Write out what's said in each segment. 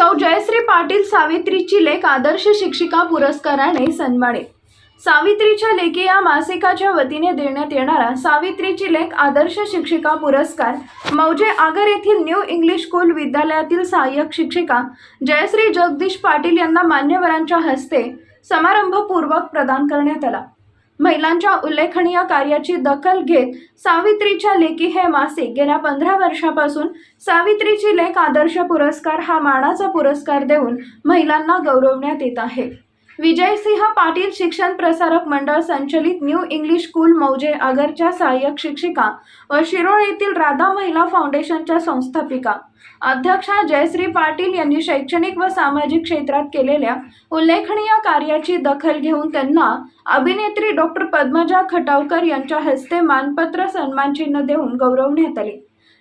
सौ जयश्री पाटील सावित्रीची लेख आदर्श शिक्षिका पुरस्काराने सन्मानित. सावित्रीच्या लेखी या मासिकाच्या वतीने देण्यात येणारा सावित्रीची लेख आदर्श शिक्षिका पुरस्कार मौजे आगर येथील न्यू इंग्लिश स्कूल विद्यालयातील सहाय्यक शिक्षिका जयश्री जगदीश पाटील यांना मान्यवरांच्या हस्ते समारंभपूर्वक प्रदान करण्यात आला. महिलांच्या उल्लेखनीय कार्याची दखल घेत सावित्रीच्या लेखी हे मासिक गेल्या पंधरा वर्षापासून सावित्रीची लेख आदर्श पुरस्कार हा मानाचा पुरस्कार देऊन महिलांना गौरवण्यात येत आहे. विजयसिंह पाटील शिक्षण प्रसारक मंडळ संचलित न्यू इंग्लिश स्कूल मौजे आगरच्या सहाय्यक शिक्षिका व शिरोळ येथील राधा महिला फाउंडेशनच्या संस्थापिका. अध्यक्षा जयश्री पाटील यांनी शैक्षणिक व सामाजिक क्षेत्रात केलेल्या उल्लेखनीय कार्याची दखल घेऊन त्यांना अभिनेत्री डॉक्टर पद्मजा खटावकर यांच्या हस्ते मानपत्र सन्मानचिन्ह देऊन गौरवण्यात आले.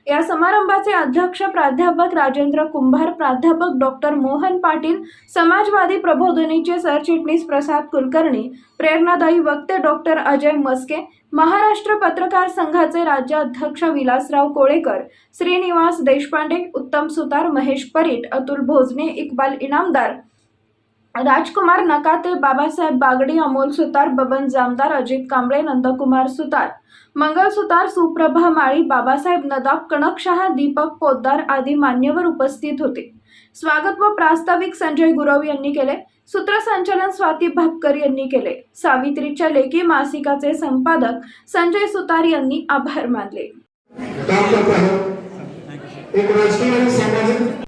या समारंभाचे अध्यक्ष प्राध्यापक राजेंद्र कुंभार प्राध्यापक डॉक्टर मोहन पाटील समाजवादी प्रबोधनीचे सरचिटणीस प्रसाद कुलकर्णी प्रेरणादायी वक्ते डॉक्टर अजय मस्के महाराष्ट्र पत्रकार संघाचे राज्याध्यक्ष विलासराव कोळेकर श्रीनिवास देशपांडे उत्तम सुतार महेश परीट अतुल भोजने इक्बाल इनामदार राजकुमार नकाते बाबासाहेब बागडी अमोल सुतार बबन जामदार अजित कांबळे नंदकुमार सुतार. मंगल सुतार सुप्रभा माळी बाबासाहेब नदाब कनकशहा दीपक पोद्दार आदी मान्यवर उपस्थित होते. स्वागत व प्रास्ताविक संजय गुरव यांनी केले. सूत्रसंचालन स्वाती भापकर यांनी केले. सावित्रीच्या लेखी मासिकाचे संपादक संजय सुतार यांनी आभार मानले. एक राजकीय आणि सामाजिक